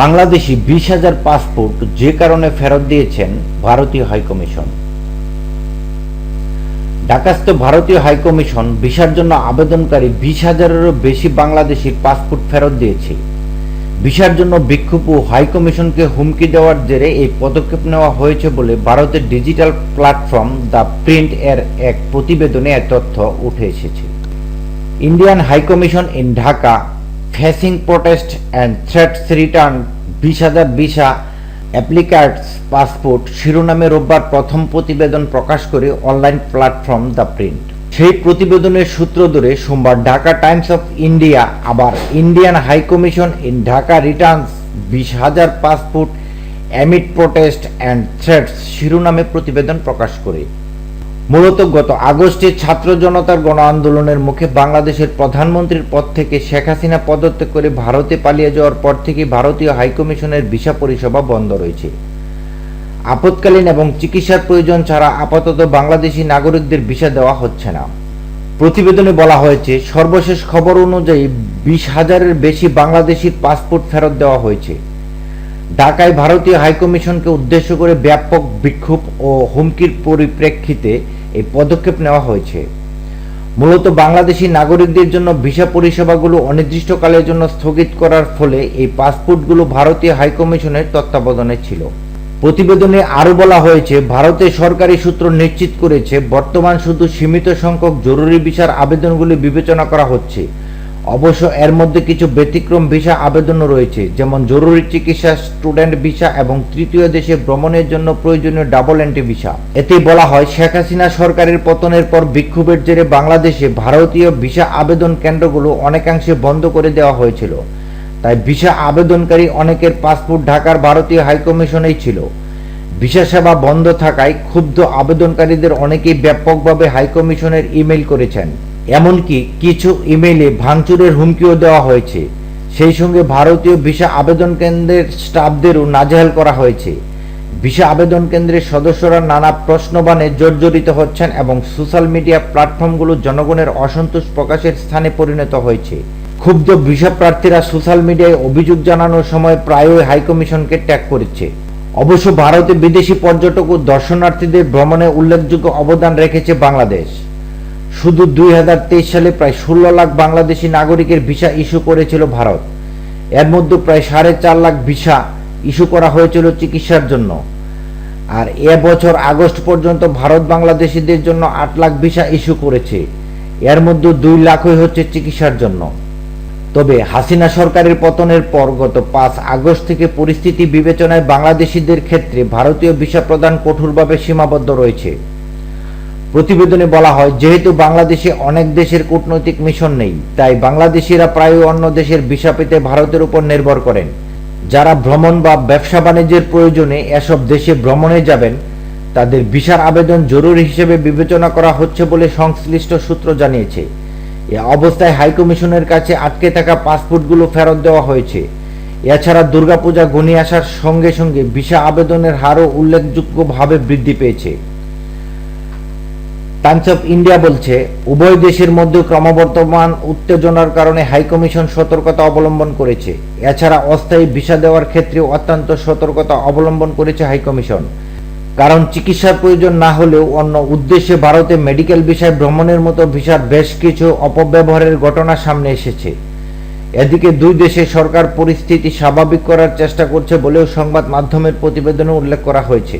বাংলাদেশি বিশ হাজার পাসপোর্ট যে কারণে ফেরত দিয়েছেন ভারতীয় হাইকমিশন। ঢাকাস্থ ভারতীয় হাইকমিশন ভিসার জন্য আবেদনকারী বিশ হাজারেরও বেশি বাংলাদেশির পাসপোর্ট ফেরত দিয়েছে। ভিসার জন্য বিক্ষোভ ও হাইকমিশনকে হুমকি দেওয়ার জেরে এই পদক্ষেপ নেওয়া হয়েছে বলে ভারতের ডিজিটাল প্ল্যাটফর্ম দ্য প্রিন্ট এর এক প্রতিবেদনে তথ্য উঠে এসেছে। Indian high commission in Dhaka facing protest and threats return বিশ হাজার ভিসা অ্যাপ্লিকার্টস পাসপোর্ট শিরোনামে রোববার প্রথম প্রতিবেদন প্রকাশ করে অনলাইন প্ল্যাটফর্ম দ্য প্রিন্ট সেই প্রতিবেদনের সূত্র ধরে সোমবার ঢাকা টাইমস অফ ইন্ডিয়া আবার Indian high commission in Dhaka returns বিশ হাজার passport amid protest and threats শিরোনামে প্রতিবেদন প্রকাশ করে। মূলত গত আগস্টে ছাত্র জনতার গণ আন্দোলনের মুখে বাংলাদেশের প্রধানমন্ত্রীর পদ থেকে শেখ হাসিনা পদত্যাগ করে ভারতে পালিয়ে যাওয়ার পর থেকে ভারতীয় হাইকমিশনের ভিসা পরিষেবা বন্ধ রয়েছে। আপৎকালীন এবং চিকিৎসার প্রয়োজন ছাড়া আপাতত বাংলাদেশি নাগরিকদের ভিসা দেওয়া হচ্ছে না। প্রতিবেদনে বলা হয়েছে, সর্বশেষ খবর অনুযায়ী বিশ হাজারের বেশি বাংলাদেশির পাসপোর্ট ফেরত দেওয়া হয়েছে। ঢাকায় ভারতীয় হাইকমিশনকে উদ্দেশ্য করে ব্যাপক বিক্ষোভ ও হুমকির পরিপ্রেক্ষিতে এই পদক্ষেপ নেওয়া হয়েছে। মূলত বাংলাদেশি নাগরিকদের জন্য ভিসা পরিষেবাগুলো অনির্দিষ্টকালের জন্য স্থগিত করার ফলে এই পাসপোর্টগুলো ভারতীয় হাইকমিশনের তত্ত্বাবধানে ছিল। প্রতিবেদনে আরও বলা হয়েছে, ভারতের সরকারি সূত্র নিশ্চিত করেছে, বর্তমান শুধু সীমিত সংখ্যক জরুরি ভিসার আবেদনগুলি বিবেচনা করা হচ্ছে। অবশ্য এর মধ্যে কিছু ব্যতিক্রম ভিসা আবেদনও রয়েছে, যেমন জরুরি চিকিৎসা, স্টুডেন্ট ভিসা এবং তৃতীয় দেশে ভ্রমণের জন্য প্রয়োজনীয় ডাবল এন্ট্রি ভিসা। এতে বলা হয়, শেখ হাসিনা সরকারের পতনের পর বিক্ষোভের জেরে বাংলাদেশে ভারতীয় ভিসা আবেদন কেন্দ্রগুলো অনেকাংশে বন্ধ করে দেওয়া হয়েছিল। তাই ভিসা আবেদনকারী অনেকের পাসপোর্ট ঢাকার ভারতীয় হাইকমিশনেই ছিল। ভিসা সেবা বন্ধ থাকায় ক্ষুব্ধ আবেদনকারীদের অনেকেই ব্যাপকভাবে হাইকমিশনের ইমেল করেছেন। এমনকি কিছু ইমেইলে ভাঙচুরের হুমকিও দেওয়া হয়েছে। সেই সঙ্গে ভারতীয় ভিসা আবেদন কেন্দ্রের স্টাফদেরও নাজেহাল করা হয়েছে। ভিসা আবেদন কেন্দ্রের সদস্যরা নানা প্রশ্নবাণে জর্জরিত হচ্ছেন এবং সোশ্যাল মিডিয়া প্ল্যাটফর্মগুলো জনগণের অসন্তোষ প্রকাশের স্থানে পরিণত হয়েছে। ক্ষুব্ধ ভিসা প্রার্থীরা সোশ্যাল মিডিয়ায় অভিযোগ জানানোর সময় প্রায়ই হাইকমিশনকে ট্যাগ করেছে। অবশ্য ভারতে বিদেশি পর্যটক ও দর্শনার্থীদের ভ্রমণে উল্লেখযোগ্য অবদান রেখেছে বাংলাদেশ। শুধু দুই হাজার তেইশ সালে প্রায় ষোলো লাখ বাংলাদেশি নাগরিকের ভিসা ইস্যু করেছিল ভারত। এর মধ্যে প্রায় সাড়ে চার লাখ ভিসা ইস্যু করা হয়েছিল চিকিৎসার জন্য। আর এ বছর আগস্ট পর্যন্ত ভারত বাংলাদেশিদের জন্য আট লাখ ভিসা ইস্যু করেছে। এর মধ্যে দুই লাখই হচ্ছে চিকিৎসার জন্য। তবে হাসিনা সরকারের পতনের পর গত পাঁচ আগস্ট থেকে পরিস্থিতি বিবেচনায় বাংলাদেশিদের ক্ষেত্রে ভারতীয় ভিসা প্রদান কঠোরভাবে সীমাবদ্ধ রয়েছে। প্রতিবেদনে বলা হয়, যেহেতু বাংলাদেশে অনেক দেশের কূটনৈতিক মিশন নেই, তাই বাংলাদেশিরা প্রায় অন্য দেশের ভিসা পেতে ভারতের উপর নির্ভর করেন। যারা ভ্রমণ বা ব্যবসা বাণিজ্যের প্রয়োজনে এসব দেশে ভ্রমণে যাবেন, তাদের ভিসার আবেদন জরুরি হিসেবে বিবেচনা করা হচ্ছে বলে সংশ্লিষ্ট সূত্র জানিয়েছে। এ অবস্থায় হাইকমিশনের কাছে আটকে থাকা পাসপোর্টগুলো ফেরত দেওয়া হয়েছে। এছাড়া দুর্গাপূজা ঘনিয়ে আসার সঙ্গে সঙ্গে ভিসা আবেদনের হারও উল্লেখযোগ্যভাবে বৃদ্ধি পেয়েছে। টাইমস অফ ইন্ডিয়া বলছে, উভয় দেশের মধ্যে ক্রমবর্ধমান উত্তেজনার কারণে হাইকমিশন সতর্কতা অবলম্বন করেছে। এছাড়া অস্থায়ী ভিসা দেওয়ার ক্ষেত্রে অত্যন্ত সতর্কতা অবলম্বন করেছে হাইকমিশন। কারণ চিকিৎসার প্রয়োজন না হলেও অন্য উদ্দেশ্যে ভারতে মেডিকেল বিষয় ভ্রমণের মতো ভিসার বেশ কিছু অপব্যবহারের ঘটনা সামনে এসেছে। এদিকে দুই দেশে সরকার পরিস্থিতি স্বাভাবিক করার চেষ্টা করছে বলেও সংবাদ মাধ্যমের প্রতিবেদনে উল্লেখ করা হয়েছে।